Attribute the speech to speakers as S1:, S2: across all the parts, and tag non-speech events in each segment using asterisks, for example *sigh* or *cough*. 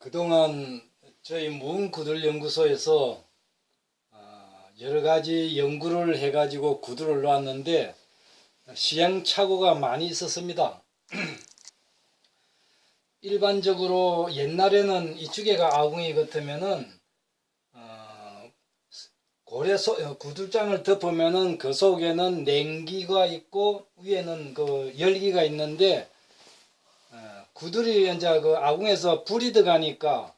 S1: 그동안 저희 무은구들연구소에서 어, 여러 가지 연구를 해가지고 구두를 놓았는데 시행착오가 많이 있었습니다. *clears throat* 일반적으로 옛날에는 이쪽에가 아궁이 같으면은 어, 고래 소, 어, 구들장을 덮으면은 그 속에는 냉기가 있고 위에는 그 열기가 있는데 어, 구들이 이제 그 아궁에서 불이 들어가니까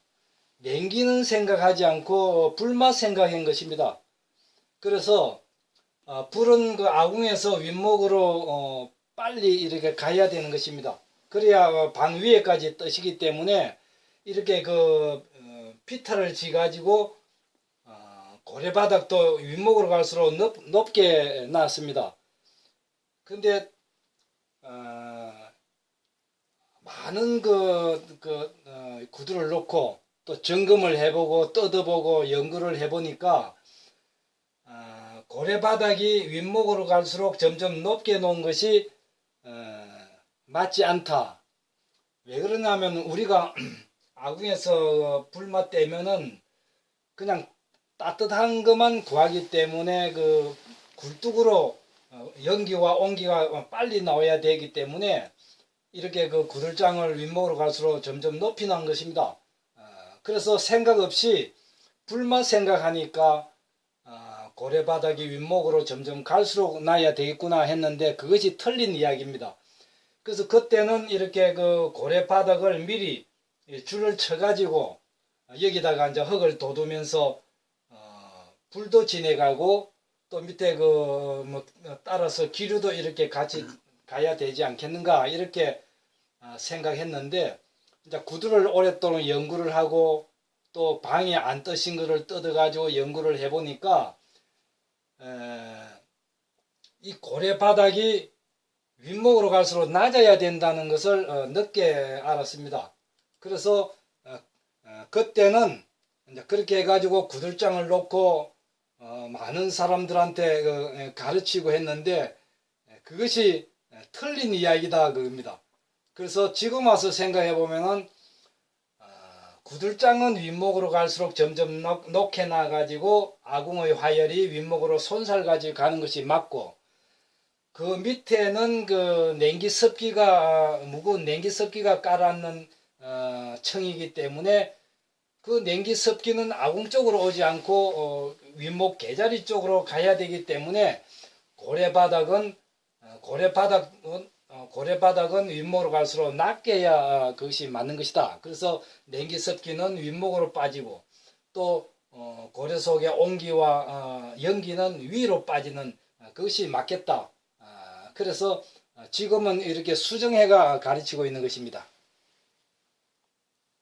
S1: 냉기는 생각하지 않고 불만 생각한 것입니다. 그래서 어, 불은 그 아궁에서 윗목으로 어, 빨리 이렇게 가야 되는 것입니다. 그래야 어, 방 위에까지 뜨시기 때문에 이렇게 그 어, 피타를 지 가지고 어, 고래바닥도 윗목으로 갈수록 높, 높게 나왔습니다. 근데 어, 많은 그, 그 어, 구두를 놓고 또 점검을 해보고 뜯어보고 연구를 해보니까 아, 고래 바닥이 윗목으로 갈수록 점점 높게 놓은 것이 어, 맞지 않다. 왜 그러냐면 우리가 *clears throat* 아궁에서 불맛 떼면은 그냥 따뜻한 것만 구하기 때문에 그 굴뚝으로 어, 연기와 온기가 빨리 나와야 되기 때문에 이렇게 그 구들장을 윗목으로 갈수록 점점 높이 난 것입니다. 어, 그래서 생각 없이 불만 생각하니까 아, 고래 바닥이 윗목으로 점점 갈수록 나야 되겠구나 했는데 그것이 틀린 이야기입니다. 그래서 그때는 이렇게 그 고래 바닥을 미리 이 줄을 쳐가지고 여기다가 이제 흙을 돋우면서 어, 불도 지내가고 또 밑에 그 뭐 따라서 기류도 이렇게 같이 가야 되지 않겠는가 이렇게 아, 생각했는데 이제 구두를 오랫동안 연구를 하고 또 방에 안 뜨신 거를 뜯어가지고 연구를 해보니까 에, 이 고래 바닥이 윗목으로 갈수록 낮아야 된다는 것을 어, 늦게 알았습니다. 그래서 어, 어, 그때는 그렇게 해가지고 구들장을 놓고 어, 많은 사람들한테 가르치고 했는데 에, 그것이 에, 틀린 이야기다 그겁니다. 그래서 지금 와서 생각해 보면은 아, 구들장은 윗목으로 갈수록 점점 높, 높게 나가지고 아궁의 화열이 윗목으로 손살까지 가는 것이 맞고 그 밑에는 그 냉기 습기가 무거운 냉기 습기가 깔아놓는 어, 청이기 때문에 그 냉기 습기는 아궁 쪽으로 오지 않고 어, 윗목 개자리 쪽으로 가야 되기 때문에 고래 바닥은 어, 고래바닥은 어, 고래바닥은 윗목으로 갈수록 낮게 해야 어, 그것이 맞는 것이다. 그래서 냉기 습기는 윗목으로 빠지고 또 어, 고래 속의 온기와 어, 연기는 위로 빠지는 어, 그것이 맞겠다. 아, 그래서 어, 지금은 이렇게 수정해가 가르치고 있는 것입니다.